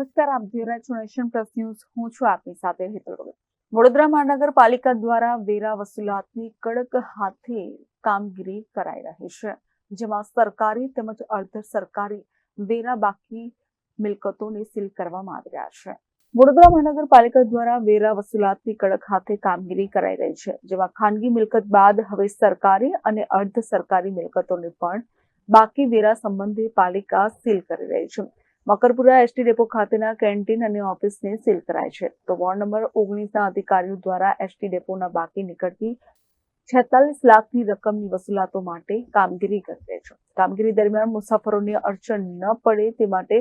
નમસ્કાર, આપ જોઈ રહ્યા છો નેશન પ્લસ ન્યૂઝ. હું છું આપની સાથે હેતલ વડોદરા મહાનગરપાલિકા દ્વારા વેરા વસૂલાતની કડક હાથે કામગીરી કરાઈ રહી છે, જેમાં સરકારી તેમજ અર્ધ સરકારી વેરા બાકી મિલકતોને સીલ કરવામાં આવી રહ્યા છે. વડોદરા મહાનગરપાલિકા દ્વારા વેરા વસૂલાતની કડક હાથે કામગીરી કરાઈ રહી છે, જેમાં ખાનગી મિલકત બાદ હવે સરકારી અને અર્ધ સરકારી મિલકતોને પણ બાકી વેરા સંબંધે પાલિકા સીલ કરી રહી છે. મકરપુરા એસટી ડેપો ખાતેના કેન્ટીન અને ઓફિસને સીલ કરાય છે. તો વોર્ડ નંબર ઓગણીસના અધિકારીઓ દ્વારા એસટી ડેપોના બાકી નીકળતી છેતાલીસ લાખની રકમની વસૂલાતો માટે કામગીરી કરી છે. કામગીરી દરમિયાન મુસાફરોને અડચણ ન પડે તે માટે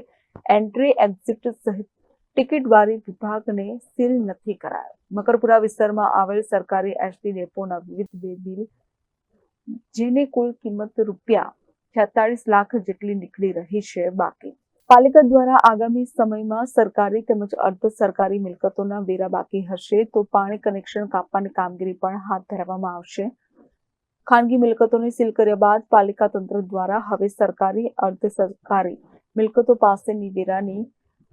એન્ટ્રી એક્ઝિટ સહિત ટિકિટવાળી વિભાગને સીલ નથી કરાયો. મકરપુરા વિસ્તારમાં આવેલ સરકારી એસટી ડેપોના વિવિધ બે બિલ, જેની કુલ કિંમત રૂપિયા છેતાળીસ લાખ જેટલી નીકળી રહી છે બાકી. પાલિકા દ્વારા આગામી સમયમાં સરકારી તેમજ અર્ધ સરકારી મિલકતોના વેરા બાકી હશે તો પાણી કનેક્શન કાપવાની કામગીરી પણ હાથ ધરવામાં આવશે. ખાનગી મિલકતોને સીલ કર્યા બાદ પાલિકા તંત્ર દ્વારા હવે સરકારી, અર્ધ સરકારી મિલકતો પાસેની વેરાની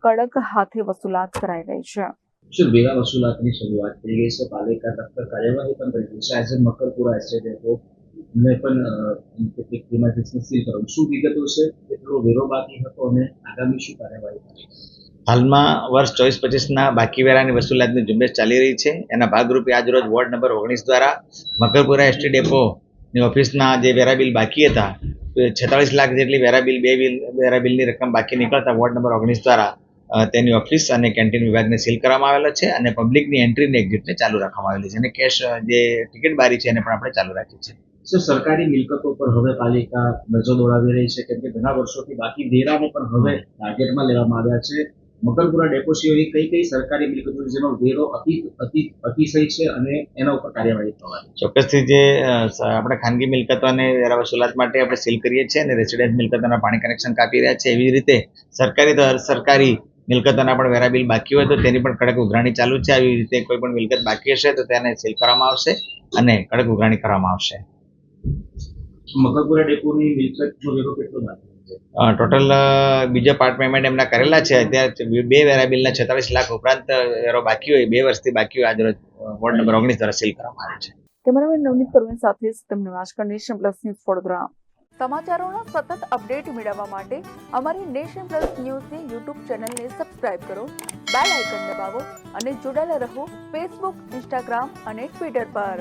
કડક હાથે વસૂલાત કરાઈ રહી છે. શું વેરા વસૂલાતની શરૂઆત થઈ ગઈ છે. પાલિકા દફતર કાર્યવાહી પણ કરી છે. આજે મકરપુરા એસ્ટેટ ને પણ કેટલીક પ્રિમાઇસીસને સીલ કરવાનું શું વિગતો છે? કેટલો વેરો બાકી હતો અને આગામી શું કાર્યવાહી હાલમાં વર્ષ ચોવીસ પચીસના બાકી વેરાની વસૂલાતની ઝુંબેશ ચાલી રહી છે. એના ભાગરૂપે આજરોજ વોર્ડ નંબર ઓગણીસ દ્વારા મકરપુરા એસટી ડેપોની ઓફિસના જે વેરા બિલ બાકી હતા છેતાળીસ લાખ જેટલી વેરા બિલ, બે બિલ, વેરા બિલની રકમ બાકી નીકળતા વોર્ડ નંબર ઓગણીસ દ્વારા તેની ઓફિસ અને કેન્ટીન વિભાગને સીલ કરવામાં આવેલો છે અને પબ્લિકની એન્ટ્રી અને એક્ઝિટને ચાલુ રાખવામાં આવેલી છે. અને કેશ જે ટિકિટ બારી છે એને પણ આપણે ચાલુ રાખી છે. શું સરકારી મિલકતો પર હવે પાલિકા નજર દોડાવી રહી છે, કેમ કે ઘણા વર્ષોથી બાકી વેરાને પણ હવે ટાર્ગેટમાં લેવામાં આવ્યા છે. મકરપુરા ડેપો સિવાય કઈ કઈ સરકારી મિલકતો જેનો વેરો અતિ અતિ, અતિશય છે અને એના ઉપર કાર્યવાહી થવાની ચોક્કસથી જે આપણે ખાનગી મિલકતોને વેરા વસૂલાત માટે આપણે સીલ કરીએ છીએ અને રેસિડેન્ટ મિલકતોના પાણી કનેક્શન કાપી રહ્યા છે, એવી રીતે સરકારી તો, સરકારી મિલકતોના પણ વેરા બિલ બાકી હોય તો તેની પણ કડક ઉઘરાણી ચાલુ છે, આવી રીતે કોઈ પણ મિલકત બાકી હશે તો તેને સીલ કરવામાં આવશે અને કડક ઉઘરાણી કરવામાં આવશે. મકરપુરા ડેપોની મિલકતનો વેરો કેટલો બાકી ટોટલ બીજા પાર્ટ પેમેન્ટ એમના કરેલા છે. અત્યારે બે વેરા બિલના છેતાલીસ લાખ ઉપરાંત વેરો બાકી હોય બે વર્ષથી બાકી હોય આજરોજ વોર્ડ નંબર ઓગણીસ દ્વારા સીલ કરવામાં આવે છે. કેમેરામેન નવનીત પરવીન સાથે તમને વાંચકર નેશન પ્લસ ન્યૂઝ વડોદરા. સમાચારોના સતત અપડેટ મેળવવા માટે અમારી નેશન પ્લસ ન્યૂઝની યુટ્યુબ ચેનલને સબસ્ક્રાઇબ કરો બેલ આઇકન દબાવો અને જોડાયેલા રહો ફેસબુક ઇન્સ્ટાગ્રામ અને ટ્વિટર પર.